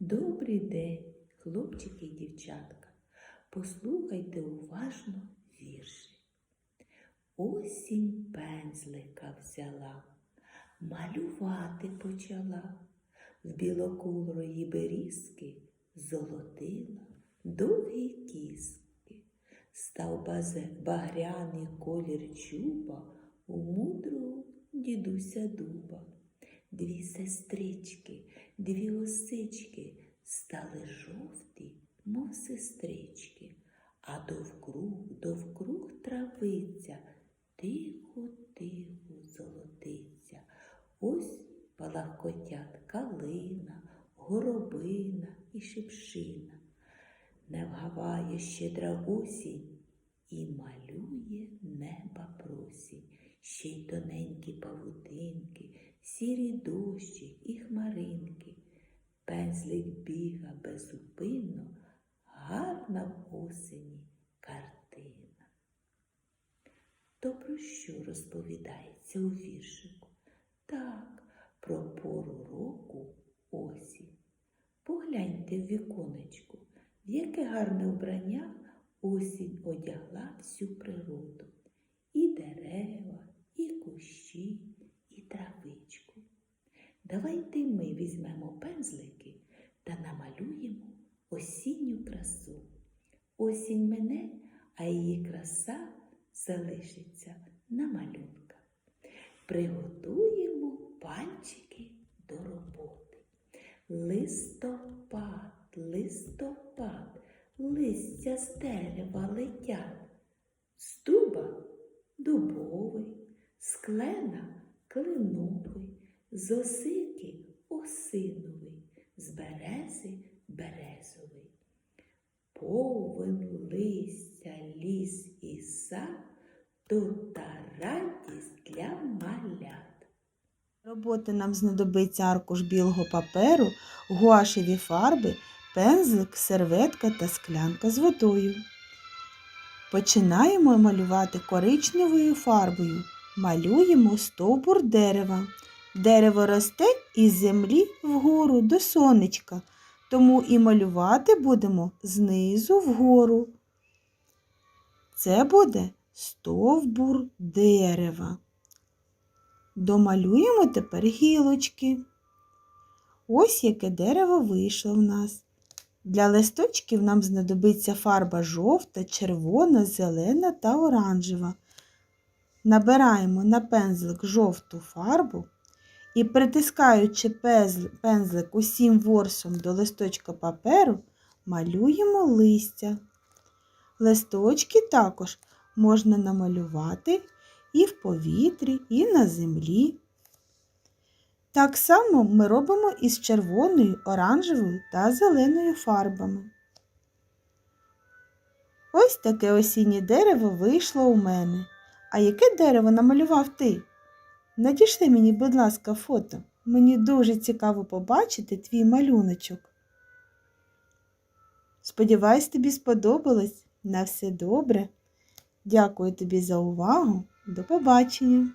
Добрий день, хлопчики і дівчатка. Послухайте уважно вірші. Осінь пензлика взяла, малювати почала. В білокурої берізки золотила довгі кіски. Став багряний колір чуба у мудрого дідуся дуба. Дві сестрички, дві осички стали жовті, мов сестрички, а довкруг, довкруг травиця, тихо, тихо золотиться. Ось палахкотять калина, горобина і шипшина. Не вгаває щедра осінь і малює неба просінь, ще й тоненькі павутинки, сірі дощі і хмаринки. Пензлик біга безупинно, гарна в осені картина. То про що розповідається у віршику? Так, про пору року осінь. Погляньте в віконечку, в яке гарне вбрання осінь одягла всю природу. І дерева, і кущі. Давайте ми візьмемо пензлики та намалюємо осінню красу. Осінь мене, а її краса залишиться на малюнках. Приготуємо пальчики до роботи. Листопад, листопад, листя з дерева летять. З дуба дубовий, з клена кленовий, осиновий, з берези березовий. Повен листя ліс і сад, тут та радість для малят. Роботи нам знадобиться аркуш білого паперу, гуашеві фарби, пензлик, серветка та склянка з водою. Починаємо малювати коричневою фарбою. Малюємо стовбур дерева. Дерево росте із землі вгору до сонечка, тому і малювати будемо знизу вгору. Це буде стовбур дерева. Домалюємо тепер гілочки. Ось яке дерево вийшло в нас. Для листочків нам знадобиться фарба жовта, червона, зелена та оранжева. Набираємо на пензлик жовту фарбу і, притискаючи пензлик усім ворсом до листочка паперу, малюємо листя. Листочки також можна намалювати і в повітрі, і на землі. Так само ми робимо із червоною, оранжевою та зеленою фарбами. Ось таке осіннє дерево вийшло у мене. А яке дерево намалював ти? Надішли мені, будь ласка, фото. Мені дуже цікаво побачити твій малюночок. Сподіваюсь, тобі сподобалось. На все добре. Дякую тобі за увагу. До побачення!